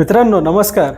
मित्रांनो नमस्कार.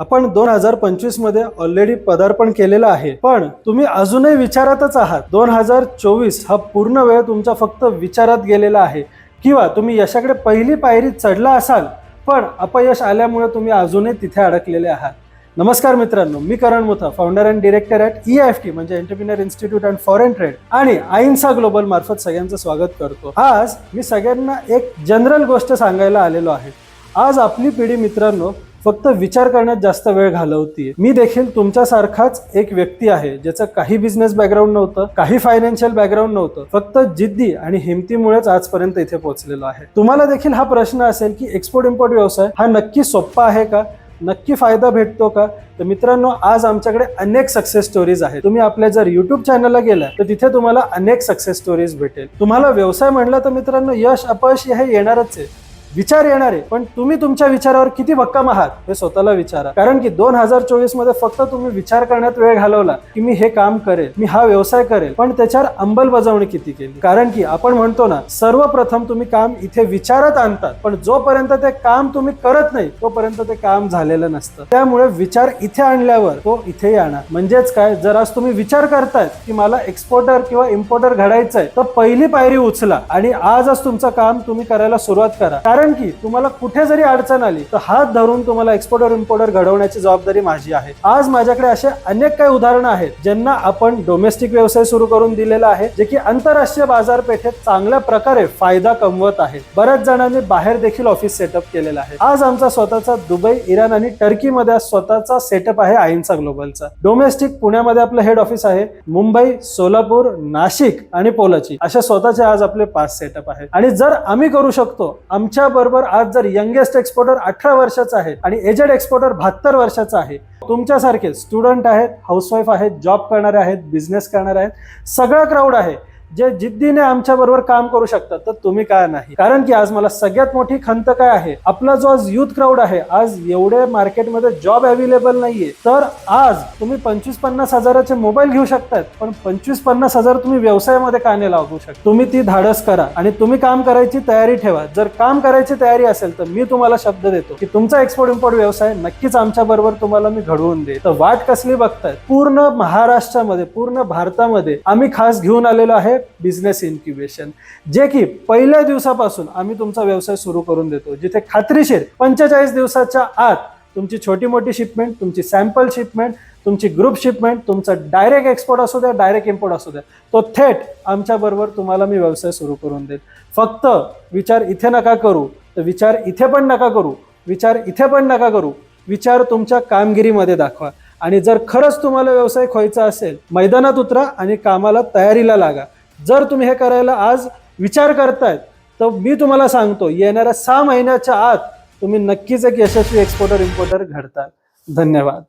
आपण दोन हजार पंचवीसमध्ये ऑलरेडी पदार्पण केलेलं आहे. पण तुम्ही अजूनही विचारातच आहात. दोन हजार चोवीस हा पूर्ण वेळ तुमचा फक्त विचारात गेलेला आहे. किंवा तुम्ही यशाकडे पहिली पायरी चढला असाल पण अपयश आल्यामुळे तुम्ही अजूनही तिथे अडकलेले आहात. नमस्कार मित्रांनो मी Karan Mutha founder and director at E F T म्हणजे entrepreneur institute and foreign trade आणि आईन्सा ग्लोबल मार्फत सगळ्यांचं स्वागत करतो. आज मी सगळ्यांना एक जनरल गोष्ट सांगायला आलेलो आहे. आज आपली पिढी मित्रांनो फक्त विचार करण्यात जास्त वेळ घालवतीये. मी देखील तुमच्यासारखाच एक व्यक्ती आहे ज्याचं काही बिझनेस बॅकग्राऊंड नव्हतं काही फायनान्शियल बॅकग्राऊंड नव्हतं. फक्त जिद्दी आणि हिमतीमुळेच आजपर्यंत इथे पोहोचलेलो आहे. तुम्हाला देखील हा प्रश्न असेल की एक्सपोर्ट इम्पोर्ट व्यवसाय हा नक्की सोप्पा आहे का? नक्की फायदा भेटतो का? तर मित्रांनो आज आमच्याकडे अनेक सक्सेस स्टोरीज आहेत. तुम्ही आपल्या जर युट्यूब चॅनलला गेला तर तिथे तुम्हाला अनेक सक्सेस स्टोरीज भेटेल. तुम्हाला व्यवसाय म्हणला तर मित्रांनो यश अपयश हे येणारच आहे. विचार येणार आहे पण तुम्ही तुमच्या विचारावर किती भक्कम आहात हे स्वतःला विचारा. कारण की दोन हजार चोवीसमध्ये फक्त तुम्ही विचार करण्यात वेळ घालवला की मी हे काम करेल मी हा व्यवसाय करेल पण त्याच्यावर अंमलबजावणी किती केली? कारण की आपण म्हणतो ना सर्वप्रथम तुम्ही काम इथे विचारात आणतात पण जोपर्यंत ते काम तुम्ही करत नाही तोपर्यंत ते काम झालेलं नसतं. त्यामुळे विचार इथे आणल्यावर तो इथे येणार. म्हणजेच काय? जर आज तुम्ही विचार करतायत की मला एक्सपोर्टर किंवा इम्पोर्टर घडायचंय तर पहिली पायरी उचला आणि आजच तुमचं काम तुम्ही करायला सुरुवात करा. कारण की तुम्हाला कुठे जरी अडचण आली तर हात धरून तुम्हाला एक्सपोर्टर इम्पोर्टर घडवण्याची जबाबदारी माझी आहे. आज माझ्याकडे असे अनेक काही उदाहरणं आहेत ज्यांना आपण डोमेस्टिक व्यवसाय सुरू करून दिलेला आहे जे की आंतरराष्ट्रीय बाजारपेठेत चांगल्या प्रकारे फायदा कमवत आहे बऱ्याच जणांनी बाहेर देखील ऑफिस सेटअप केलेला आहे. आज आमचा स्वतःचा दुबई इराण आणि टर्कीमध्ये मध्ये स्वतःचा सेटअप आहे आईन्सा ग्लोबलचा डोमेस्टिक पुण्यामध्ये आपलं हेड ऑफिस आहे मुंबई सोलापूर नाशिक आणि पोलाची. अशा स्वतःचे आज आपले पाच सेटअप आहेत. आणि जर आम्ही करू शकतो आमच्या बरोबर आज जर यंगेस्ट एक्सपोर्टर अठरा वर्षाचा आहे आणि एजेड एक्सपोर्टर बहात्तर वर्षाचा आहे तुमच्यासारखे स्टुडंट आहेत हाऊसवाईफ आहेत जॉब करणारे आहेत बिझनेस करणारे आहेत सगळा क्राऊड आहे. जे जिद्दीने आमच्या बरोबर काम करू शकतात तर तुम्ही काय नाही. कारण की आज मला सगळ्यात मोठी खंत काय आहे? आपला जो आज युथ क्राऊड आहे आज एवढे मार्केटमध्ये जॉब अवेलेबल नाहीये. तर आज तुम्ही पंचवीस पन्नास हजाराचे मोबाईल घेऊ शकतात पण पंचवीस पन्नास हजार तुम्ही व्यवसायामध्ये का नाही लागू शकता. तुम्ही ती धाडस करा आणि तुम्ही काम करायची तयारी ठेवा. जर काम करायची तयारी असेल तर मी तुम्हाला शब्द देतो की तुमचा एक्सपोर्ट इम्पोर्ट व्यवसाय नक्कीच आमच्या बरोबर तुम्हाला मी घडवून दे तर वाट कसली बघताय पूर्ण महाराष्ट्रामध्ये पूर्ण भारतामध्ये आम्ही खास घेऊन आलेलो आहे आहे बिझनेस इन्क्युबेशन जे की पहिल्या दिवसापासून आम्ही तुमचा व्यवसाय सुरू करून देतो जिथे खात्रीशीर पंचेचाळीस दिवसाच्या आत तुमची छोटी मोठी शिपमेंट तुमची सॅम्पल शिपमेंट तुमची ग्रुप शिपमेंट तुमचा डायरेक्ट एक्सपोर्ट असू द्या डायरेक्ट इम्पोर्ट असू द्या तो थेट आमच्याबरोबर तुम्हाला मी व्यवसाय सुरू करून देईल फक्त विचार इथे नका करू तर विचार इथे पण नका करू विचार इथे पण नका करू विचार तुमच्या कामगिरीमध्ये दाखवा. आणि जर खरंच तुम्हाला व्यवसाय खोयचा असेल मैदानात उतरा आणि कामाला तयारीला लागा. जर तुम्ही हे करायला आज विचार करतायत तर मी तुम्हाला सांगतो येणाऱ्या सहा महिन्याच्या आत तुम्ही नक्कीच एक यशस्वी एक्सपोर्टर इम्पोर्टर घडताल. धन्यवाद.